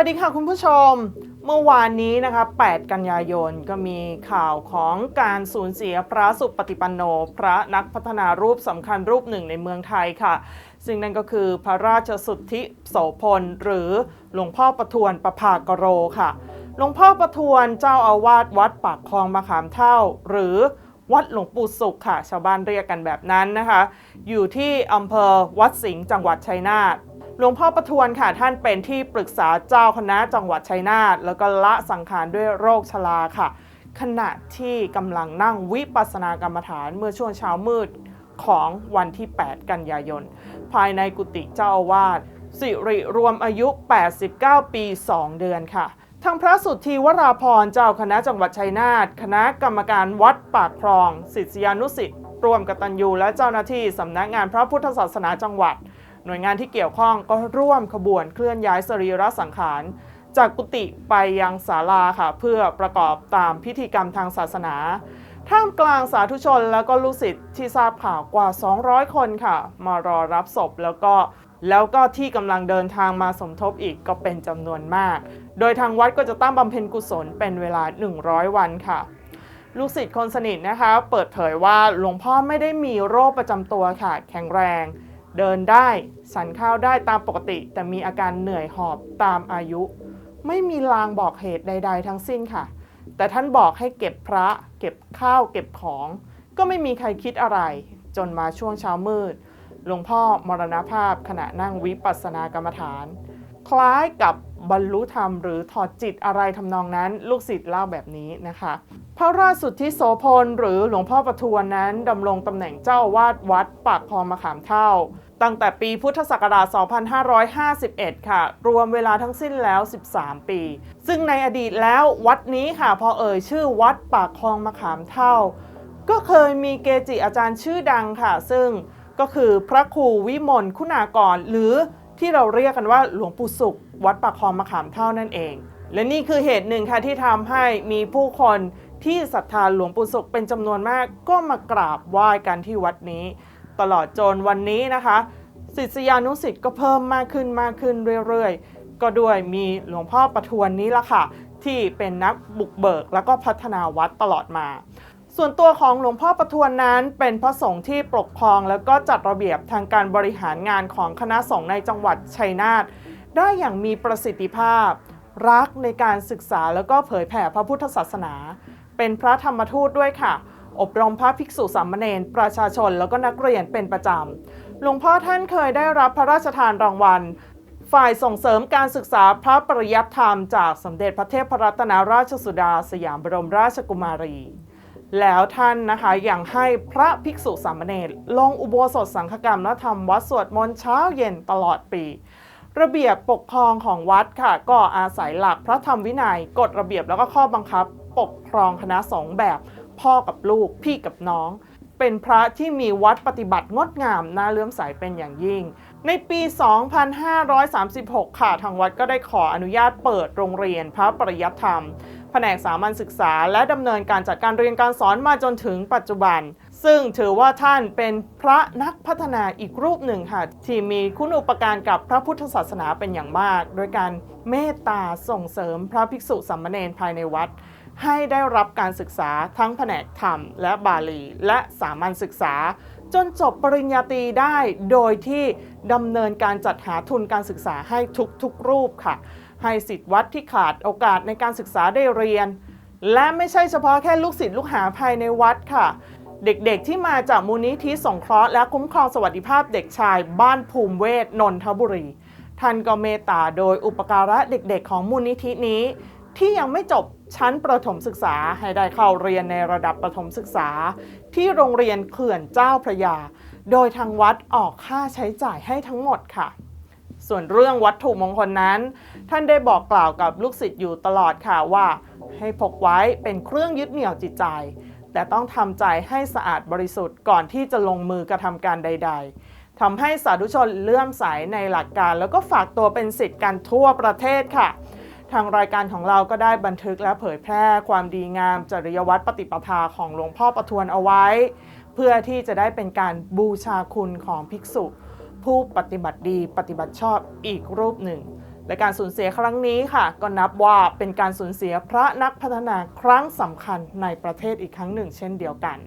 วัสดีค่ะคุณผู้ชม เมื่อวานนี้นะคะ 8 กันยายนก็มีข่าวของการสูญเสียพระสุปฏิปันโน พระนักพัฒนารูปสำคัญรูปหนึ่งในเมืองไทยค่ะ ซึ่งนั่นก็คือพระราชสุทธิโสพล หรือหลวงพ่อประทวนประภากโรค่ะ หลวงพ่อประทวนเจ้าอาวาสวัดปากคลองมะขามเท่า หรือวัดหลวงปู่สุขค่ะ ชาวบ้านเรียกกันแบบนั้นนะคะ อยู่ที่อำเภอวัดสิงห์จังหวัดชัยนาท หลวงพ่อประทวนค่ะท่านเป็นที่ปรึกษาเจ้าคณะจังหวัดชัยนาทแล้วก็ละสังขารด้วยโรคชราค่ะ ขณะที่กำลังนั่งวิปัสสนากรรมฐานเมื่อช่วงเช้ามืดของวันที่ 8 กันยายน ภายในกุฏิเจ้าอาวาสสิริรวมอายุ 89 ปี 2 เดือนค่ะทางพระสุทธีวราพรเจ้าคณะจังหวัดชัยนาทคณะกรรมการวัดปากคลอง ศิษยานุสิษย์ร่วมกตัญญูและเจ้าหน้าที่สำนักงานพระพุทธศาสนาจังหวัด หน่วยงานที่เกี่ยวข้องก็ร่วมขบวนเคลื่อนย้ายสรีระสังขาร จากกุฏิไปยังศาลาค่ะ เพื่อประกอบตามพิธีกรรมทางศาสนาท่ามกลางสาธุชนแล้วก็ลูกศิษย์ที่ทราบข่าวกว่า 200 คนค่ะ มารอรับศพแล้วก็แล้วก็ที่กำลังเดินทางมาสมทบอีกก็เป็นจำนวนมาก โดยทางวัดก็จะตั้งบำเพ็ญกุศลเป็นเวลา 100 วันค่ะ ลูกศิษย์คนสนิทนะคะ เปิดเผยว่าหลวงพ่อไม่ได้มีโรคประจำตัวค่ะ แข็งแรง เดินได้สันข้าวได้ตามปกติ แต่มีอาการเหนื่อยหอบตามอายุ ไม่มีลางบอกเหตุใด ๆ ทั้งสิ้นค่ะ แต่ท่านบอกให้เก็บพระ เก็บข้าวเก็บของ ก็ไม่มีใครคิดอะไร จนมาช่วงเช้ามืดหลวงพ่อมรณภาพขณะนั่งวิปัสสนากรรมฐาน คล้ายกับบรรลุธรรมหรือถอดจิตอะไรทำนองนั้น ลูกศิษย์เล่าแบบนี้นะคะ พระราชสุทธิโสพลหรือหลวงพ่อประทวนนั้นดำรงตำแหน่งเจ้าอาวาดวัดปากคลองมะขามเท่า ตั้งแต่ปีพุทธศักราช 2551 ค่ะ รวมเวลาทั้งสิ้นแล้ว 13 ปี ซึ่งในอดีตแล้ววัดนี้ค่ะ พอเอ่ยชื่อวัดปากคลองมะขามเท่า ก็เคยมีเกจิอาจารย์ชื่อดังค่ะ ซึ่งก็คือพระครูวิมลคุณากร หรือที่เราเรียกกันว่าหลวงปู่สุข วัดปากคลองมะขามเท่านั่นเอง และนี่คือเหตุหนึ่งค่ะที่ทำให้มีผู้คนที่ศรัทธาหลวงปู่สุขเป็นจำนวนมากก็มากราบไหว้กันที่วัดนี้ ตลอดจนวันนี้นะคะ ศิษยานุศิษย์ก็เพิ่มมากขึ้นมากขึ้นเรื่อยๆ ก็ด้วยมีหลวงพ่อประทวนนี้ละค่ะ ที่เป็นนักบุกเบิกแล้วก็พัฒนาวัดตลอดมา ส่วนตัวของหลวงพ่อประทวนนั้น เป็นพระสงฆ์ที่ปกครองแล้วก็จัดระเบียบทางการบริหารงานของคณะสงฆ์ในจังหวัดชัยนาทได้อย่างมีประสิทธิภาพ รักในการศึกษาแล้วก็เผยแผ่พระพุทธศาสนา เป็นพระธรรมทูตด้วยค่ะ อบรมพระภิกษุสามเณรประชาชนแล้วก็นักเรียนเป็นประจำ หลวงพ่อท่านเคยได้รับพระราชทานรางวัล ฝ่ายส่งเสริมการศึกษาพระปริยัติธรรมจากสมเด็จพระเทพรัตนราชสุดาสยามบรมราชกุมารี แล้วท่านนะคะยังให้พระภิกษุสามเณรลงอุโบสถสังฆกรรมและทำวัดสวดมนต์เช้าเย็นตลอดปีระเบียบปกครองของวัดค่ะ ก็อาศัยหลักพระธรรมวินัยกฎระเบียบแล้วก็ข้อบังคับ ปกครองคณะสงฆ์แบบ พ่อกับลูก พี่กับน้อง เป็นพระที่มีวัดปฏิบัติงดงามน่าเลื่อมใสเป็นอย่างยิ่ง ในปี 2536 ค่ะ ทางวัดก็ได้ขออนุญาตเปิดโรงเรียนพระปริยัติธรรม แผนกสามัญศึกษา และดำเนินการจัดการเรียนการสอนมาจนถึงปัจจุบัน ซึ่งถือว่าท่านเป็นพระนักพัฒนาอีกรูปหนึ่งค่ะ ที่มีคุณอุปการกับพระพุทธศาสนาเป็นอย่างมาก โดยการเมตตาส่งเสริมพระภิกษุสามเณรภายในวัด ให้ได้รับการศึกษาทั้งแผนกธรรม และบาลี และสามัญศึกษา จนจบปริญญาตรีได้โดยที่ดำเนินการจัดหาทุนการศึกษาให้ทุกๆรูปค่ะ ให้สิทธิวัดที่ขาดโอกาสในการศึกษาได้เรียน และไม่ใช่เฉพาะแค่ลูกศิษย์ลูกหาภายในวัดค่ะเด็กๆ ที่มาจากมูลนิธิสงเคราะห์และคุ้มครองสวัสดิภาพเด็กชายบ้านภูมิเวศนนทบุรี ท่านก็เมตตาโดยอุปการะเด็กๆ ของมูลนิธินี้ ที่ยังไม่จบชั้นประถมศึกษาให้ได้เข้าเรียนในระดับประถมศึกษา ที่โรงเรียนเขื่อนเจ้าพระยา โดยทางวัดออกค่าใช้จ่ายให้ทั้งหมดค่ะ ส่วนเรื่องวัตถุมงคลนั้น ท่านได้บอกกล่าวกับลูกศิษย์อยู่ตลอดค่ะว่า ให้พกไว้เป็นเครื่องยึดเหนี่ยวจิตใจ แต่ต้องทำใจให้สะอาดบริสุทธิ์ก่อนที่จะลงมือกระทำการใด ๆทำให้สาธุชนเลื่อมใสในหลักการ แล้วก็ฝากตัวเป็นศิษย์กันทั่วประเทศค่ะ ทางรายการของเราก็ได้บันทึกและเผยแพร่ความดีงามจริยวัตรปฏิปทาของหลวงพ่อประทวนเอาไว้ เพื่อที่จะได้เป็นการบูชาคุณของภิกษุ ผู้ปฏิบัติดีปฏิบัติชอบอีกรูปหนึ่ง และการสูญเสียครั้งนี้ค่ะ ก็นับว่าเป็นการสูญเสียพระนักพัฒนาครั้งสำคัญในประเทศอีกครั้งหนึ่ง เช่นเดียวกัน